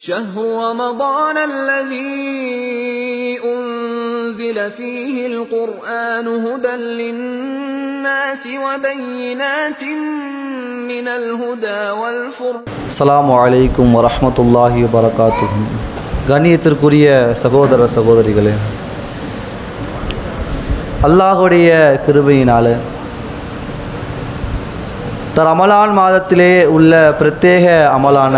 شهر رمضان الذي أنزل فيه القرآن هدى للناس وبينات من الهدى والفرقان அஸ்ஸலாமு அலைக்கும் வரஹ்மத்துல்லாஹி வபரகாத்துஹு கண்ணியத்திற்குரிய சகோதர சகோதரிகளே அல்லாஹுடைய கிருபையினால் த ரமலான் மாதத்திலே உள்ள பிரத்யேக அமலான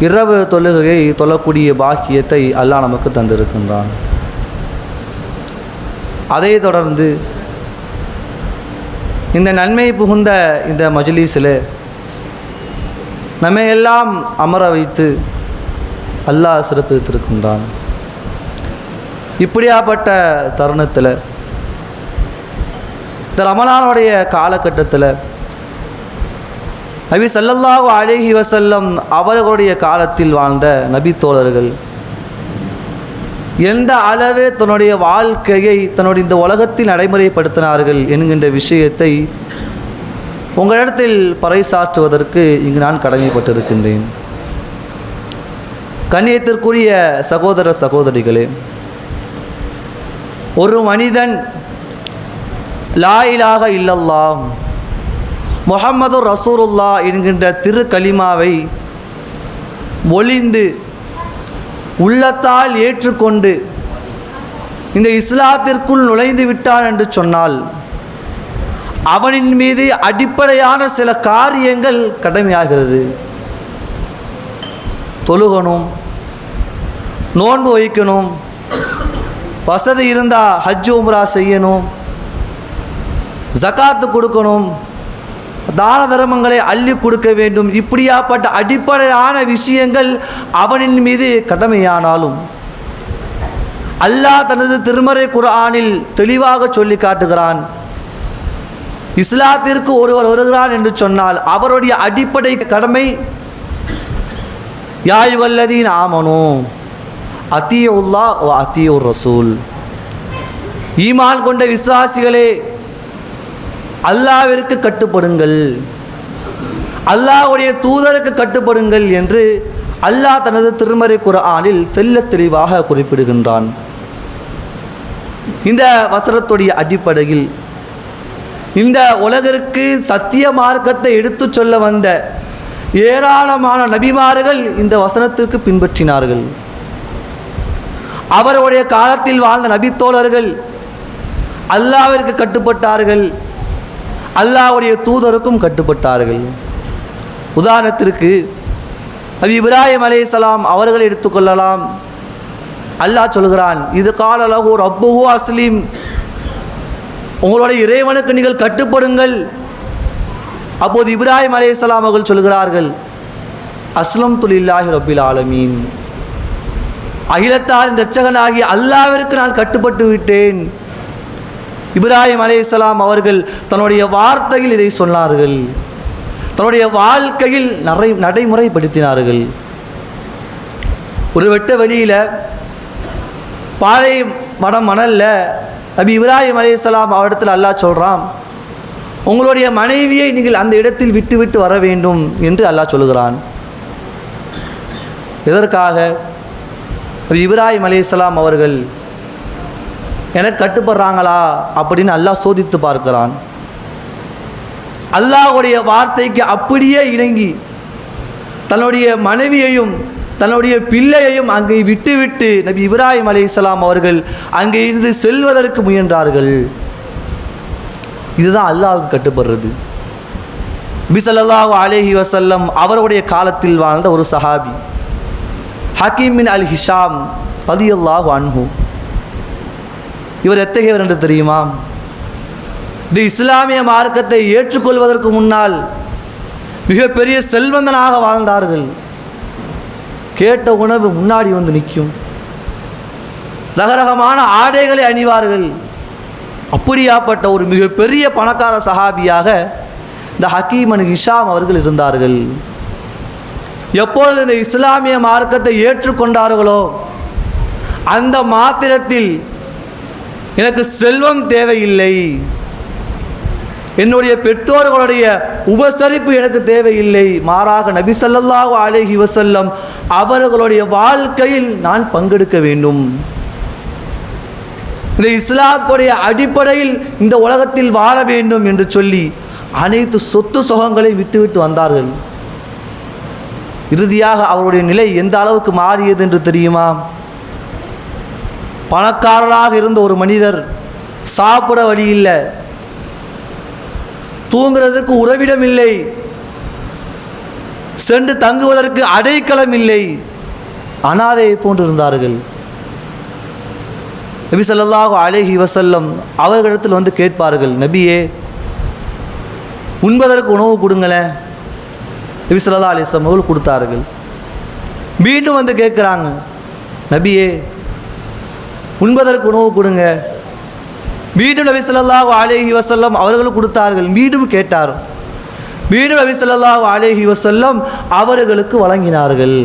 இரவு தொழுகையை தொழக்கூடிய பாக்கியத்தை அல்லாஹ் நமக்கு தந்திருக்கின்றான். அதை தொடர்ந்து இந்த நன்மை புகுந்த இந்த மஜ்லிஸில் நம்மை எல்லாம் அமர வைத்து அல்லாஹ் சிறப்பித்திருக்கின்றான். இப்படியாப்பட்ட தருணத்தில் இந்த ரமலானுடைய காலகட்டத்தில் நபி சல்லல்லாஹு அழகி வசல்லம் அவர்களுடைய காலத்தில் வாழ்ந்த நபி தோழர்கள். எந்த அளவு தன்னுடைய வாழ்க்கையை தன்னுடைய இந்த உலகத்தில் நடைமுறைப்படுத்தினார்கள் என்கின்ற விஷயத்தை உங்களிடத்தில் பறைசாற்றுவதற்கு இங்கு நான் கடமைப்பட்டிருக்கின்றேன். கண்ணியத்திற்குரிய சகோதர சகோதரிகளே ஒரு மனிதன் லாயிலாக இல்லல்லாம் முகமது ரசூருல்லா என்கின்ற திரு கலிமாவை ஒளிந்து உள்ளத்தால் ஏற்றுக்கொண்டு இந்த இஸ்லாத்திற்குள் நுழைந்து விட்டான் என்று சொன்னால் அவனின் மீது அடிப்படையான சில காரியங்கள் கடமையாகிறது. தொழுகணும் நோன்பு வைக்கணும் வசதி இருந்தால் ஹஜ் உம்ரா செய்யணும் ஜகாத்து கொடுக்கணும் தான தர்மங்களை அள்ளி கொடுக்க வேண்டும். இப்படியாப்பட்ட அடிப்படையான விஷயங்கள் அவனின் மீது கடமையானாலும் அல்லாஹ் தனது திருமறை குர்ஆனில் தெளிவாக சொல்லி காட்டுகிறான். இஸ்லாத்திற்கு ஒருவர் வருகிறான் என்று சொன்னால் அவருடைய அடிப்படை கடமை யாயுவல்லதீன் ஆமனும் அத்தியுல்லா ஓ அத்தியூர் ரசூல். ஈமான் கொண்ட விசுவாசிகளே அல்லாவிற்கு கட்டுப்படுங்கள். அல்லாஹ்வுடைய தூதருக்கு கட்டுப்படுங்கள் என்று அல்லாஹ் தனது திருமறை குரானில் தெல்ல தெளிவாக குறிப்பிடுகின்றான். இந்த வசனத்துடைய அடிப்படையில் இந்த உலகிற்கு சத்திய மார்க்கத்தை எடுத்துச் சொல்ல வந்த ஏராளமான நபிமார்கள் இந்த வசனத்திற்கு பின்பற்றினார்கள். அவருடைய காலத்தில் வாழ்ந்த நபித்தோழர்கள் அல்லாவிற்கு கட்டுப்பட்டார்கள். அல்லாஹ்வுடைய தூதருக்கும் கட்டுப்பட்டார்கள். உதாரணத்திற்கு நபி இப்ராஹிம் அலேசலாம் அவர்களை எடுத்துக்கொள்ளலாம் அல்லாஹ் சொல்கிறான் இது கால லஹு ரப்புஹு அஸ்லீம். உங்களுடைய இறைவனுக்கு நீங்கள் கட்டுப்படுங்கள். அப்போது இப்ராஹிம் அலேசலாம் அவர்கள் சொல்கிறார்கள் அஸ்லம் துலில்லாஹி ரபில் ஆலமீன். அகிலத்தால் இரட்சகனாகி அல்லாவிற்கு நான் கட்டுப்பட்டு விட்டேன். இப்ராஹிம் அலைஹிஸ்ஸலாம் அவர்கள் தன்னுடைய வார்த்தையில் இதை சொன்னார்கள். தன்னுடைய வாழ்க்கையில் நடை நடைமுறைப்படுத்தினார்கள். ஒரு வெட்ட வெளியில் பாறை மடம் மணலில் அபி இப்ராஹிம் அலைஹிஸ்ஸலாம் அவரிடத்தில் அல்லாஹ் சொல்கிறான் உங்களுடைய மனைவியை நீங்கள் அந்த இடத்தில் விட்டுவிட்டு வர வேண்டும் என்று அல்லாஹ் சொல்கிறான் எதற்காக? நபி இப்ராஹிம் இஸ்லாம் அவர்கள் எனக்கு கட்டுப்படுறாங்களா அப்படின்னு அல்லாஹ் சோதித்து பார்க்கிறான். அல்லாஹ்வுடைய வார்த்தைக்கு அப்படியே இணங்கி தன்னுடைய மனைவியையும் தன்னுடைய பிள்ளையையும் அங்கே விட்டுவிட்டு நபி இப்ராஹிம் அலைஹிஸ்ஸலாம் அவர்கள் அங்கே இருந்து செல்வதற்கு முயன்றார்கள். இதுதான் அல்லாவுக்கு கட்டுப்படுறது. பிசல்லாஹு அலேஹி வசல்லம் அவருடைய காலத்தில் வாழ்ந்த ஒரு சஹாபி ஹக்கீமின் அல் ஹிஷாம் பதியல்லாஹு அன்ஹூ. இவர் எத்தகையவர் என்று தெரியுமா? தி இஸ்லாமிய மார்க்கத்தை ஏற்றுக்கொள்வதற்கு முன்னால் மிகப்பெரிய செல்வந்தனாக வாழ்ந்தார்கள். கேட்ட உணவு முன்னாடி வந்து நிற்கும். ரகரகமான ஆடைகளை அணிவார்கள். அப்படியாப்பட்ட ஒரு மிகப்பெரிய பணக்கார சஹாபியாக இந்த ஹக்கீமன் ஹிஷாம் அவர்கள் இருந்தார்கள். எப்பொழுது இந்த இஸ்லாமிய மார்க்கத்தை ஏற்றுக்கொண்டார்களோ அந்த மாத்திரத்தில் எனக்கு செல்வம் தேவையில்லை. என்னுடைய பெற்றோர்களுடைய உபசரிப்பு எனக்கு தேவையில்லை. மாறாக நபி சல்லாஹு அலைஹி வசல்லம் அவர்களுடைய வாழ்க்கையில் நான் பங்கெடுக்க வேண்டும். இந்த இஸ்லாத்துடைய அடிப்படையில் இந்த உலகத்தில் வாழ வேண்டும் என்று சொல்லி அனைத்து சொத்து சுகங்களை விட்டுவிட்டு வந்தார்கள். இறுதியாக அவருடைய நிலை எந்த அளவுக்கு மாறியது என்று தெரியுமா? பணக்காரராக இருந்த ஒரு மனிதர் சாப்பிட வழி இல்லை. தூங்குறதற்கு உறவிடம் இல்லை. சென்று தங்குவதற்கு அடைக்கலம் இல்லை. அனாதையை போன்றிருந்தார்கள். நபி சொல்லாஹு அலைஹி வசல்லம் அவர்களிடத்தில் வந்து கேட்பார்கள் நபியே உண்பதற்கு உணவு கொடுங்களேன். நபி சொல்லா அலைஹி அவர்கள் கொடுத்தார்கள். மீண்டும் வந்து கேட்குறாங்க நபியே உண்பதற்கு உணவு கொடுங்க. மீண்டும் நபி சொல்லாஹு அலேஹி வசல்லம் அவர்கள் கொடுத்தார்கள். மீண்டும் கேட்டார். மீண்டும் நபி சொல்லாஹு அலேஹி வசல்லம் அவர்களுக்கு வழங்கினார்கள்.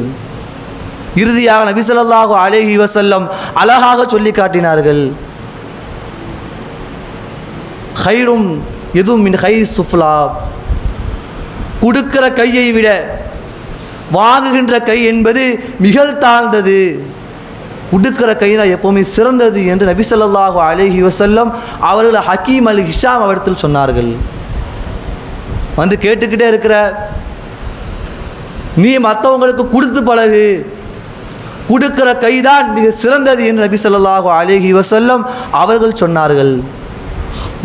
இறுதியாக நபி சொல்லாஹு அலேஹி வசல்லம் அழகாக சொல்லி காட்டினார்கள். ஹைரும் எதுவும் மின் ஹை சுஃப்லா. கொடுக்கிற கையை விட வாங்குகின்ற கை என்பது மிக தாழ்ந்தது. கொடுக்கிற கை தான் எப்போவுமே சிறந்தது என்று நபி சொல்லாஹு அலைஹி வசல்லம் அவர்கள் ஹக்கீம் அல் ஹிஷாம் அவரிடத்தில் சொன்னார்கள். வந்து கேட்டுக்கிட்டே இருக்கிற நீ மற்றவங்களுக்கு கொடுத்து பழகு கொடுக்கிற கைதான் மிக சிறந்தது என்று நபி சொல்லாஹு அலேஹி வசல்லம் அவர்கள் சொன்னார்கள்.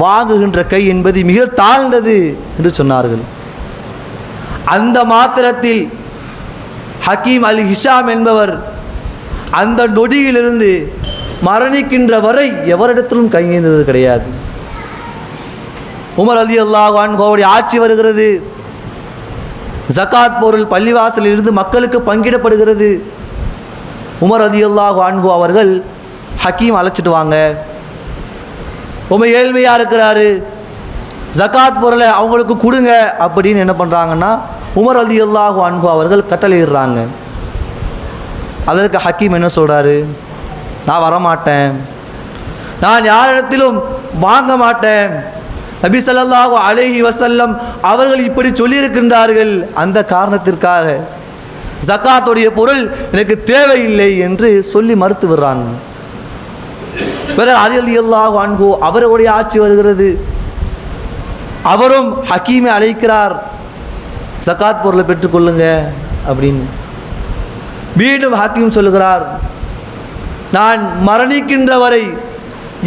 வாங்குகின்ற கை என்பது மிக தாழ்ந்தது என்று சொன்னார்கள். அந்த மாத்திரத்தில் ஹக்கீம் அலி ஹிஷாம் என்பவர் அந்த நொடியிலிருந்து மரணிக்கின்ற வரை எவரிடத்திலும் கையேந்தது கிடையாது. உமர் அலி அல்லாஹான்கோவுடைய ஆட்சி வருகிறது. ஜகாத் பொருள் பள்ளிவாசலில் இருந்து மக்களுக்கு பங்கிடப்படுகிறது. உமர் அலி அல்லாஹ் அன்ஹு அவர்கள் ஹக்கீம் அழைச்சிட்டு வாங்க. ரொம்ப ஏழ்மையாக இருக்கிறாரு. ஜக்காத் பொருளை அவங்களுக்கு கொடுங்க அப்படின்னு என்ன பண்ணுறாங்கன்னா உமர் அலி அல்லாஹு அன்ஹு அவர்கள் கட்டளையிடுறாங்க. அதற்கு ஹக்கீம் என்ன சொல்கிறாரு நான் வரமாட்டேன். நான் யாரிடத்திலும் வாங்க மாட்டேன். நபி சல்லாஹூ அலேஹி வசல்லம் அவர்கள் இப்படி சொல்லியிருக்கின்றார்கள். அந்த காரணத்திற்காக ஜக்காத்துடைய பொருள் எனக்கு தேவையில்லை என்று சொல்லி மறுத்து விடுறாங்க. பிறகு அலி அலி அல்லாஹ் அவருடைய ஆட்சி வருகிறது. அவரும் ஹக்கீமை அழைக்கிறார். சக்காத் பொருளை பெற்றுக்கொள்ளுங்க அப்படின்னு. மீண்டும் ஹாக்கிம் சொல்லுகிறார் நான் மரணிக்கின்ற வரை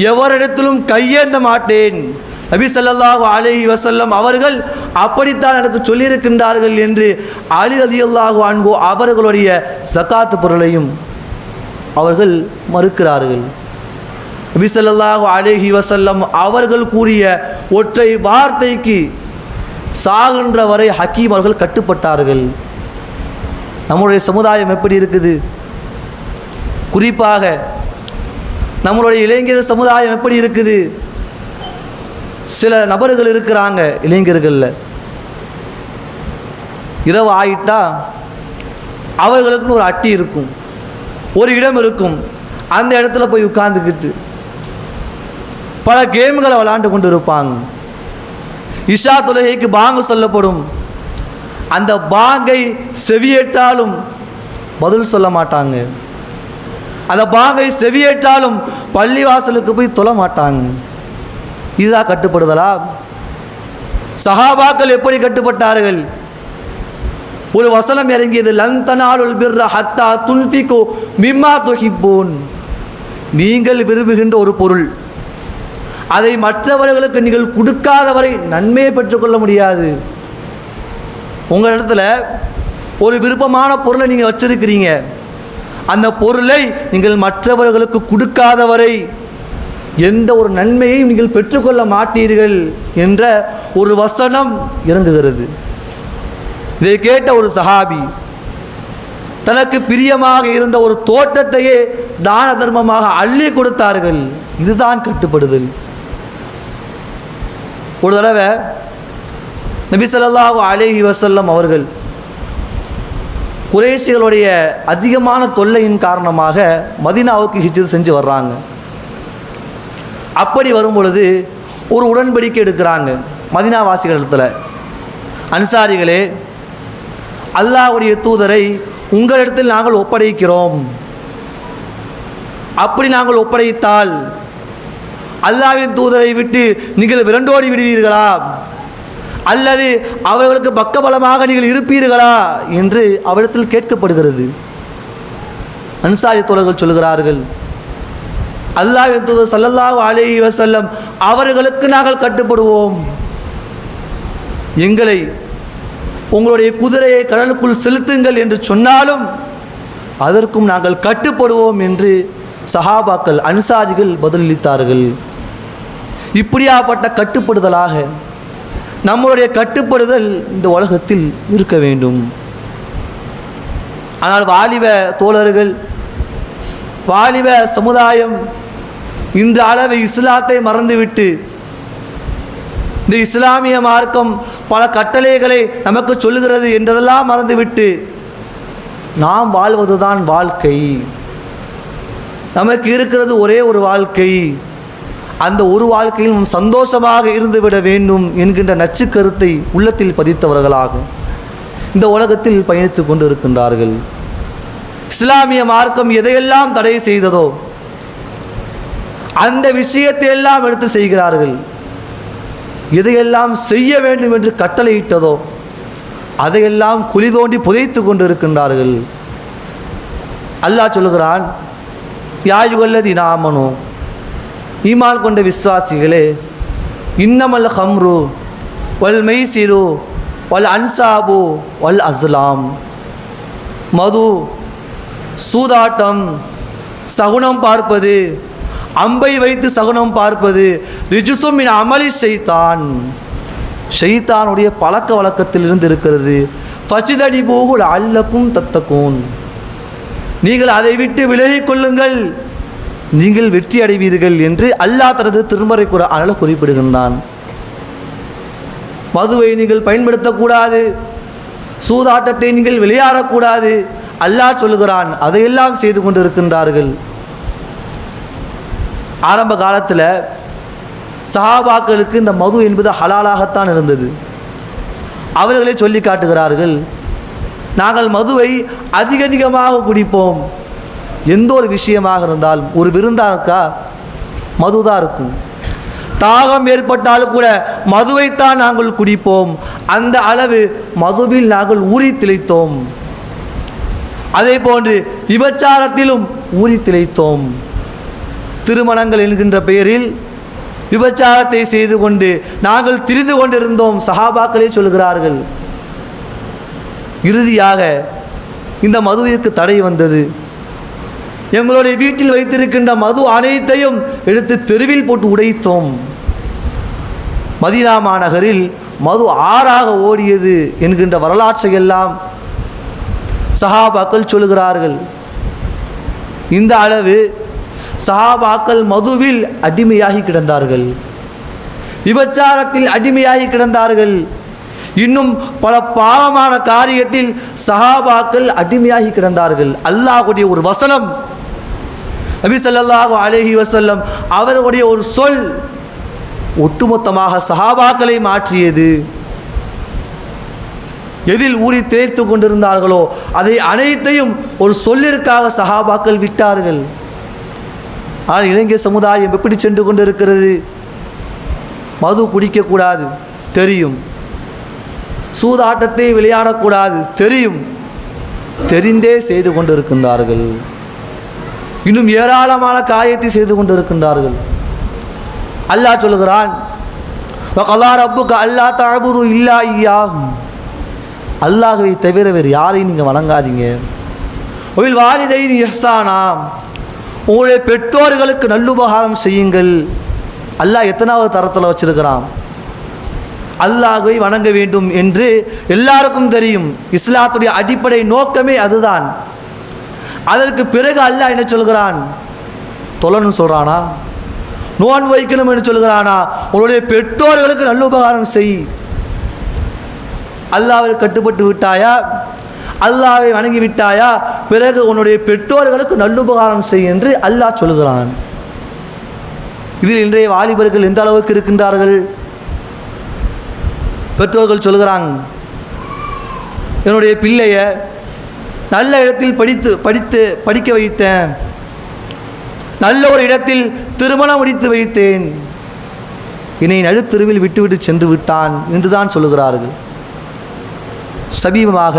எவரிடத்திலும் கையேந்த மாட்டேன். நபி சல்லாஹு அலைஹி வசல்லம் அவர்கள் அப்படித்தான் எனக்கு சொல்லியிருக்கின்றார்கள் என்று அலி ரதியல்லாஹ் அன்போ அவர்களுடைய சக்காத்து பொருளையும் அவர்கள் மறுக்கிறார்கள். நபி சல்லாஹு அலைஹி வசல்லம் அவர்கள் கூறிய ஒற்றை வார்த்தைக்கு சாகின்ற வரை ஹக்கீம் அவர்கள் கட்டுப்பட்டார்கள். நம்மளுடைய சமுதாயம் எப்படி இருக்குது? குறிப்பாக நம்மளுடைய இளைஞர் சமுதாயம் எப்படி இருக்குது? சில நபர்கள் இருக்கிறாங்க இளைஞர்களில். இரவு ஆயிட்டா அவர்களுக்குன்னு ஒரு அட்டி இருக்கும். ஒரு இடம் இருக்கும். அந்த இடத்துல போய் உட்காந்துக்கிட்டு பல கேம்களை விளாண்டு கொண்டு இருப்பாங்க இஷா தொழுகைக்கு பாங்கு சொல்லப்படும். அந்த பாங்கை செவியேற்றாலும் பதில் சொல்ல மாட்டாங்க. அந்த பாங்கை செவியேற்றாலும் பள்ளிவாசலுக்கு போய் தொழ மாட்டாங்க. இதுதான் கட்டுப்படுதலா? சஹாபாக்கள் எப்படி கட்டுப்பட்டார்கள்? ஒரு வசனம் இறங்கியது லன் தனாலுல் பிர்ர ஹத்தா துன்பிகோ மிம்மா துஹிப்பூன். நீங்கள் விரும்புகின்ற ஒரு பொருள். அதை மற்றவர்களுக்கு நீங்கள் கொடுக்காதவரை நன்மையை பெற்றுக்கொள்ள முடியாது. உங்கள் இடத்துல ஒரு விருப்பமான பொருளை நீங்கள் வச்சிருக்கிறீங்க. அந்த பொருளை நீங்கள் மற்றவர்களுக்கு கொடுக்காத வரை எந்த ஒரு நன்மையையும் நீங்கள் பெற்றுக்கொள்ள மாட்டீர்கள் என்ற ஒரு வசனம் இறங்குகிறது. இதை கேட்ட ஒரு சஹாபி தனக்கு பிரியமாக இருந்த ஒரு தோட்டத்தையே தான தர்மமாக அள்ளி கொடுத்தார்கள். இதுதான் கட்டுப்படுதல். ஒரு தடவை நபி ஸல்லல்லாஹு அலைஹி வஸல்லம் அவர்கள் குறைசிகளுடைய அதிகமான தொல்லையின் காரணமாக மதினாவுக்கு ஹிஜ்ரத் செஞ்சு வர்றாங்க. அப்படி வரும் பொழுது ஒரு உடன்படிக்கை எடுக்கிறாங்க மதினாவாசிகள் இடத்துல. அன்சாரிகளே அல்லாஹ்வுடைய தூதரை உங்களிடத்தில் நாங்கள் ஒப்படைக்கிறோம். அப்படி நாங்கள் ஒப்படைத்தால் அல்லாவின் தூதரை விட்டு நீங்கள் விரண்டோடி விடுவீர்களா? அல்லது அவர்களுக்கு பக்கபலமாக நீங்கள் இருப்பீர்களா என்று அவரிடத்தில் கேட்கப்படுகிறது. அன்சாரி தோழர்கள் சொல்கிறார்கள் அல்லாஹ் தூதர் ஸல்லல்லாஹு அலைஹி அவர்களுக்கு நாங்கள் கட்டுப்படுவோம். எங்களை உங்களுடைய குதிரையை கடலுக்குள் செலுத்துங்கள் என்று சொன்னாலும் அதற்கும் நாங்கள் கட்டுப்படுவோம் என்று சஹாபாக்கள் அன்சாரிகள் பதிலளித்தார்கள். இப்படியாப்பட்ட கட்டுப்படுதலாக நம்மளுடைய கட்டுப்படுதல் இந்த உலகத்தில் இருக்க வேண்டும். ஆனால் வாலிப தோழர்கள் வாலிப சமுதாயம் இன்று அளவு இஸ்லாத்தை மறந்துவிட்டு இந்த இஸ்லாமிய மார்க்கம் பல கட்டளைகளை நமக்கு சொல்லுகிறது என்றதெல்லாம் மறந்துவிட்டு நாம் வாழ்வதுதான் வாழ்க்கை. நமக்கு இருக்கிறது ஒரே ஒரு வாழ்க்கை. அந்த ஒரு வாழ்க்கையில் சந்தோஷமாக இருந்துவிட வேண்டும் என்கின்ற நச்சு கருத்தை உள்ளத்தில் பதித்தவர்களாகும். இந்த உலகத்தில் பயணித்து கொண்டு இருக்கின்றார்கள் இஸ்லாமிய மார்க்கம் எதையெல்லாம் தடை செய்ததோ அந்த விஷயத்தை எல்லாம் எடுத்து செய்கிறார்கள். எதையெல்லாம் செய்ய வேண்டும் என்று கட்டளையிட்டதோ அதையெல்லாம் குழி தோண்டி புதைத்து கொண்டு இருக்கின்றார்கள் அல்லாஹ் சொல்லுகிறான் யாயுகல்லதி நாமனோ ஈமான் கொண்ட விசுவாசிகளே இன்னமல் ஹம்ரு வல் மெய்சிரு வல் அன்சாபு வல் அஸ்லாம். மது சூதாட்டம் சகுனம் பார்ப்பது அம்பை வைத்து சகுனம் பார்ப்பது ரிஜுசும் இன் அமளி செய்தான் ஷெய்தானுடைய பழக்க வழக்கத்தில் இருந்து இருக்கிறது பச்சிதடி போகுல் அல்லக்கும் தத்தக்கும் நீங்கள் அதை விட்டு விலகிக் கொள்ளுங்கள். நீங்கள் வெற்றி அடைவீர்கள் என்று அல்லாஹ் தனது திருமறை குர குறிப்பிடுகின்றான். மதுவை நீங்கள் பயன்படுத்தக்கூடாது. சூதாட்டத்தை நீங்கள் விளையாடக்கூடாது அல்லாஹ் சொல்லுகிறான் அதையெல்லாம் செய்து கொண்டிருக்கின்றார்கள். ஆரம்ப காலத்தில் சஹாபாக்களுக்கு இந்த மது என்பது ஹலாலாகத்தான் இருந்தது. அவர்களே சொல்லி காட்டுகிறார்கள் நாங்கள் மதுவை அதிக அதிகமாக குடிப்போம். எந்த ஒரு விஷயமாக இருந்தாலும் ஒரு விருந்தாக இருக்கா? மது தான் இருக்கும். தாகம் ஏற்பட்டாலும் கூட மதுவைத்தான் நாங்கள் குடிப்போம். அந்த அளவு மதுவில் நாங்கள் ஊறி திளைத்தோம். அதே போன்று விபச்சாரத்திலும் ஊறி திளைத்தோம். திருமணங்கள் என்கின்ற பெயரில் விபச்சாரத்தை செய்து கொண்டு நாங்கள் திரிந்து கொண்டிருந்தோம் சஹாபாக்களே சொல்கிறார்கள். இறுதியாக இந்த மதுவிற்கு தடை வந்தது. எங்களுடைய வீட்டில் வைத்திருக்கின்ற மது அனைத்தையும் எடுத்து தெருவில் போட்டு உடைத்தோம். மதினா மாநகரில் மது ஆறாக ஓடியது என்கின்ற வரலாற்றை எல்லாம் சஹாபாக்கள் சொல்லுகிறார்கள். இந்த அளவு சஹாபாக்கள் மதுவில் அடிமையாகி கிடந்தார்கள். விபச்சாரத்தில் அடிமையாகி கிடந்தார்கள். இன்னும் பல பாவமான காரியத்தில் சஹாபாக்கள் அடிமையாகி கிடந்தார்கள். அல்லாஹுடைய ஒரு வசனம் நபி ஸல்லல்லாஹு அலைஹி வஸல்லம் அவர்களுடைய ஒரு சொல் ஒட்டுமொத்தமாக சஹாபாக்களை மாற்றியது. எதில் ஊறி திளைத்து கொண்டிருந்தார்களோ அதை அனைத்தையும் ஒரு சொல்லிற்காக சஹாபாக்கள் விட்டார்கள். ஆனால் இளைஞர் சமுதாயம் எப்படி சென்று கொண்டிருக்கிறது? மது குடிக்கக்கூடாது தெரியும். சூதாட்டத்தை விளையாடக்கூடாது தெரியும். தெரிந்தே செய்து கொண்டிருக்கின்றார்கள். இன்னும் ஏராளமான காயத்தை செய்து கொண்டிருக்கின்றார்கள். அல்லாஹ் சொல்லுகிறான் ரப்புக்கு அல்லா தழுபுது இல்லா ஐயா அல்லாஹுவை தவிர வேறு யாரையும் நீங்கள் வணங்காதீங்க. ஒயில் வாலிதை எஸ்ஸானா உங்களுடைய பெற்றோர்களுக்கு நல்லுபகாரம் செய்யுங்கள். அல்லாஹ் எத்தனாவது தரத்தில் வச்சிருக்கிறான். அல்லாஹை வணங்க வேண்டும் என்று எல்லாருக்கும் தெரியும். இஸ்லாத்துடைய அடிப்படை நோக்கமே அதுதான். அதற்கு பிறகு அல்லாஹ் என்ன சொல்கிறான் தொழணும் சொல்கிறானா நோன் வைக்கணும் என்று சொல்கிறானா உன்னுடைய பெற்றோர்களுக்கு நல்ல உபகாரம் செய். அல்லாவை கட்டுப்பட்டு விட்டாயா? அல்லாவை வணங்கி விட்டாயா? பிறகு உன்னுடைய பெற்றோர்களுக்கு நல்லுபகாரம் செய் என்று அல்லாஹ் சொல்கிறான் இதில் இன்றைய வாலிபர்கள் எந்த அளவுக்கு இருக்கின்றார்கள்? பெற்றோர்கள் சொல்கிறாங்க என்னுடைய பிள்ளைய நல்ல இடத்தில் படித்து படித்து படிக்க வைத்தேன். நல்ல ஒரு இடத்தில் திருமணம் முடித்து வைத்தேன். என்னை நடுத்தெருவில் விட்டுவிட்டு சென்று விட்டான் என்று தான் சொல்லுகிறார்கள். சமீபமாக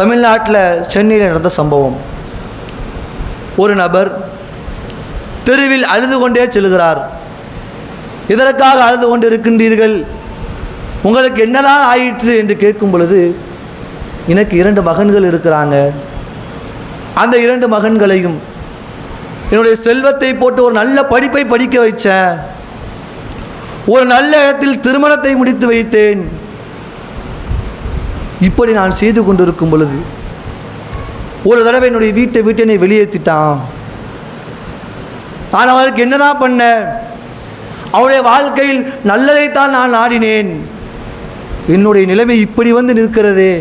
தமிழ்நாட்டில் சென்னையில் நடந்த சம்பவம். ஒரு நபர் தெருவில் அழுது கொண்டே செல்கிறார். இதற்காக அழுது கொண்டு இருக்கின்றீர்கள் உங்களுக்கு என்னதான் ஆயிற்று? என்று கேட்கும் பொழுது எனக்கு இரண்டு மகன்கள் இருக்கிறாங்க. அந்த இரண்டு மகன்களையும் என்னுடைய செல்வத்தை போட்டு ஒரு நல்ல படிப்பை படிக்க வைச்சேன் ஒரு நல்ல இடத்தில் திருமணத்தை முடித்து வைத்தேன். இப்படி நான் செய்து கொண்டிருக்கும் பொழுது ஒரு தடவை என்னுடைய வீட்டை விட்டு என்னை வெளியேற்றிட்டான். நான் அவளுக்கு என்னதான் பண்ணேன் அவருடைய வாழ்க்கையில் நல்லதைத்தான் நான் நாடினேன் என்னுடைய நிலைமை இப்படி வந்து நிற்கிறதே.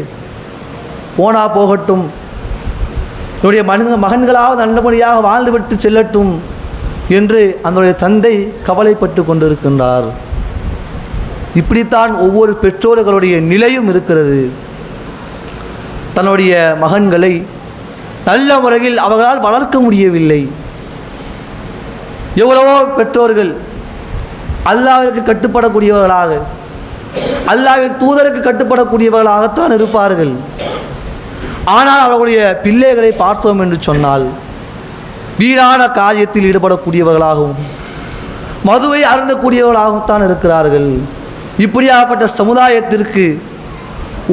போனா போகட்டும். என்னுடைய மனித மகன்களாவது நல்லபடியாக வாழ்ந்துவிட்டு செல்லட்டும் என்று அதனுடைய தந்தை கவலைப்பட்டு கொண்டிருக்கின்றார். இப்படித்தான் ஒவ்வொரு பெற்றோர்களுடைய நிலையும் இருக்கிறது. தன்னுடைய மகன்களை நல்ல முறையில் அவர்களால் வளர்க்க முடியவில்லை. எவ்வளவோ பெற்றோர்கள் அல்லாவிற்கு கட்டுப்படக்கூடியவர்களாக அல்லாவின் தூதருக்கு கட்டுப்படக்கூடியவர்களாகத்தான் இருப்பார்கள். ஆனால் அவர்களுடைய பிள்ளைகளை பார்த்தோம் என்று சொன்னால் வீணான காரியத்தில் ஈடுபடக்கூடியவர்களாகவும் மதுவை அருந்தக்கூடியவர்களாகத்தான் இருக்கிறார்கள். இப்படியாப்பட்ட சமுதாயத்திற்கு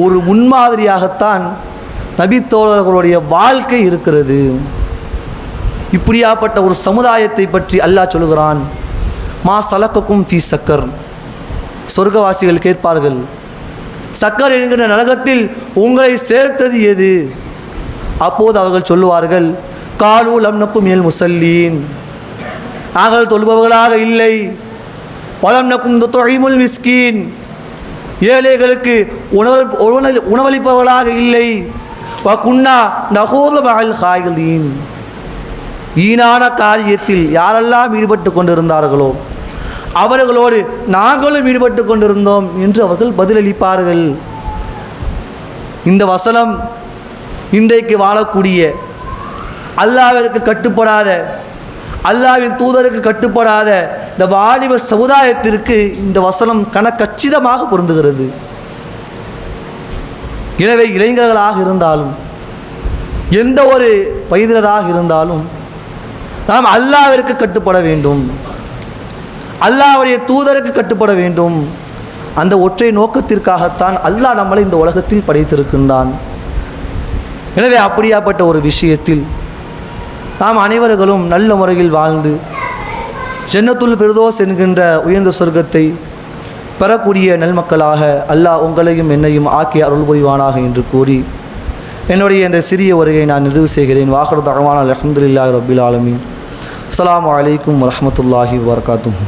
ஒரு முன்மாதிரியாகத்தான் நபித்தோழர்களுடைய வாழ்க்கை இருக்கிறது. இப்படியாப்பட்ட ஒரு சமுதாயத்தை பற்றி அல்லாஹ் சொல்கிறான் மா சலக்கக்கும் ஃபீ சக்கர். சொர்க்கவாசிகள் கேட்பார்கள் சக்கர் என்கிற நரகத்தில் உங்களை சேர்த்தது எது? அப்போது அவர்கள் சொல்லுவார்கள் காலு லம்னக்கும் மேல் முசல்லீன். நாங்கள் தொழுபவர்களாக இல்லை. வளம் நக்கும் தொழிமுல் மிஸ்கீன். ஏழைகளுக்கு உணவு உணவளிப்பவர்களாக இல்லை. வ குன்னா நகோத மகள் காய்களீன் ஈனான காரியத்தில் யாரெல்லாம் ஈடுபட்டு கொண்டிருந்தார்களோ அவர்களோடு நாங்களும் ஈடுபட்டு கொண்டிருந்தோம் என்று அவர்கள் பதிலளிப்பார்கள். இந்த வசனம் இன்றைக்கு வாழக்கூடிய அல்லாவிற்கு கட்டுப்படாத அல்லாவின் தூதருக்கு கட்டுப்படாத இந்த வாலிப சமுதாயத்திற்கு இந்த வசனம் கனக்கச்சிதமாக பொருந்துகிறது. எனவே இளைஞர்களாக இருந்தாலும் எந்த ஒரு வயதினராக இருந்தாலும் நாம் அல்லாவிற்கு கட்டுப்பட வேண்டும். அல்லாவுடைய தூதருக்கு கட்டுப்பட வேண்டும். அந்த ஒற்றை நோக்கத்திற்காகத்தான் அல்லாஹ் நம்மளை இந்த உலகத்தில் படைத்திருக்கின்றான். எனவே அப்படியாப்பட்ட ஒரு விஷயத்தில் நாம் அனைவர்களும் நல்ல முறையில் வாழ்ந்து ஜன்னத்துல் பிரதோஸ் என்கின்ற உயர்ந்த சொர்க்கத்தை பெறக்கூடிய நல்மக்களாக அல்லாஹ் உங்களையும் என்னையும் ஆக்கி அருள் புரிவானாக என்று கூறி என்னுடைய இந்த சிறிய உரையை நான் நிறைவு செய்கிறேன். வாகர் தகவான அலமதுல்லா ரபில் ஆலமின். அஸ்லாம் வலைக்கம் வரமத்துல்லாஹி வபரகாத்துஹு.